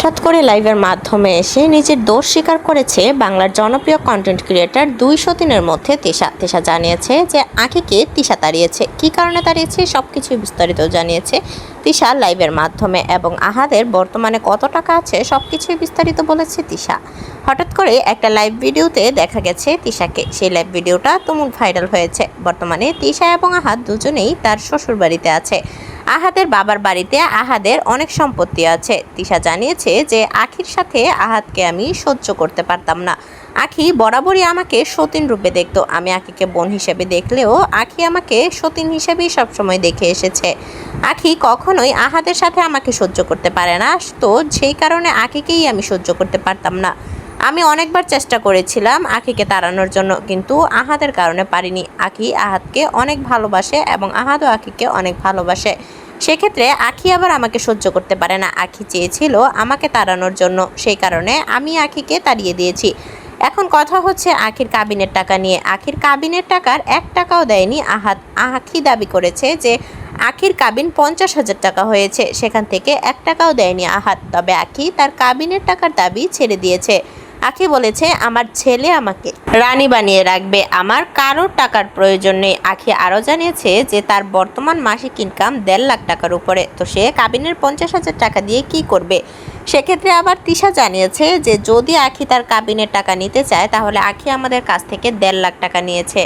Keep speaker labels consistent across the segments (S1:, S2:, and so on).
S1: হঠাৎ করে লাইভের মাধ্যমে এসে নিজের দোষ স্বীকার করেছে বাংলার জনপ্রিয় কন্টেন্ট ক্রিয়েটার দুইশো দিনের মধ্যে তিশা। তিশা জানিয়েছে যে আঁকিকে তিশা তাড়িয়েছে। কী কারণে তাড়িয়েছে সব কিছুই বিস্তারিত জানিয়েছে তিশা লাইভের মাধ্যমে এবং আহাদের বর্তমানে কত টাকা আছে সব কিছুই বিস্তারিত বলেছে তিশা। হঠাৎ করে একটা লাইভ ভিডিওতে দেখা গেছে তিশাকে। সেই লাইভ ভিডিওটা তুমুল ভাইরাল হয়েছে। বর্তমানে তিশা এবং আহাদ দুজনেই তার শ্বশুর বাড়িতে আছে। আহাদের বাবার বাড়িতে আহাদের অনেক সম্পত্তি আছে। তিশা জানিয়েছে যে, আখির সাথে আহাদকে আমি সহ্য করতে পারতাম না। আখি বরাবরই আমাকে সতীন রূপে দেখতো। আমি আখিকে বোন হিসেবে দেখলেও আখি আমাকে সতীন হিসেবেই সবসময় দেখে এসেছে। আখি কখনোই আহাদের সাথে আমাকে সহ্য করতে পারে না, তো সেই কারণে আখিকেই আমি সহ্য করতে পারতাম না। আমি অনেকবার চেষ্টা করেছিলাম আখিকে তাড়ানোর জন্য, কিন্তু আহাদের কারণে পারিনি। আখি আহাদকে অনেক ভালোবাসে এবং আহাদও আখিকে অনেক ভালোবাসে। সেক্ষেত্রে আখি আবার আমাকে সহ্য করতে পারে না। আখি চেয়েছিল আমাকে তাড়ানোর জন্য, সেই কারণে আমি আখিকে তাড়িয়ে দিয়েছি। এখন কথা হচ্ছে আখির কাবিনের টাকা নিয়ে। আখির কাবিনের টাকার এক টাকাও দেয়নি আহাত। আখি দাবি করেছে যে আখির কাবিন পঞ্চাশ হাজার টাকা হয়েছে, সেখান থেকে এক টাকাও দেয়নি আহাত। তবে আখি তার কাবিনের টাকার দাবি ছেড়ে দিয়েছে। আখি বলেছে, আমার ছেলে আমাকে রানী বানিয়ে রাখবে। আমার কারোর টাকার প্রয়োজন নেই। আখি আরও জানিয়েছে যে, তার বর্তমান মাসিক ইনকাম দেড় লাখ টাকার উপরে। তো সে কাবিনের পঞ্চাশ হাজার টাকা দিয়ে কি করবে? সেক্ষেত্রে আবার তিশা জানিয়েছে যে, যদি আখি তার কাবিনের টাকা নিতে চায়, তাহলে আখি আমাদের কাছ থেকে দেড় লাখ টাকা নিয়েছে।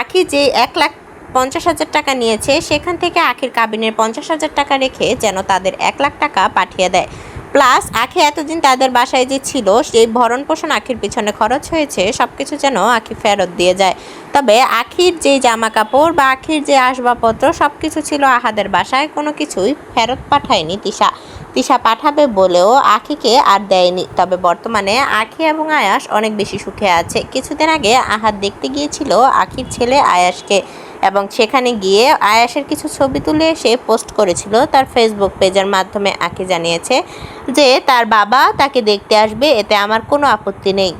S1: আখি যে এক লাখ পঞ্চাশ হাজার টাকা নিয়েছে, সেখান থেকে আখির কাবিনের পঞ্চাশ হাজার টাকা রেখে যেন তাদের এক লাখ টাকা পাঠিয়ে দেয়। প্লাস আখি এতদিন তাদের বাসায় যে ছিল, সেই ভরণ পোষণ আখির পিছনে খরচ হয়েছে সব কিছু যেন আখি ফেরত দিয়ে যায়। তবে আখির যে জামা কাপড় বা আখির যে আসবাবপত্র সব কিছু ছিল আহাদের বাসায়, কোনো কিছুই ফেরত পাঠায়নি তিশা। তিশা পাঠাবে বলেও আখিকে আর দেয়নি। তবে বর্তমানে আখি এবং আয়াস অনেক বেশি সুখে আছে। কিছুদিন আগে আহাদ দেখতে গিয়েছিল আখির ছেলে আয়াসকে। এবং সেখানে গিয়ে আয়াসের কিছু ছবি তুলে সে পোস্ট করেছিল তার ফেসবুক পেজের মাধ্যমে। আঁকে জানিয়েছে যে, তার বাবা তাকে দেখতে আসবে, এতে আমার কোনো আপত্তি নেই।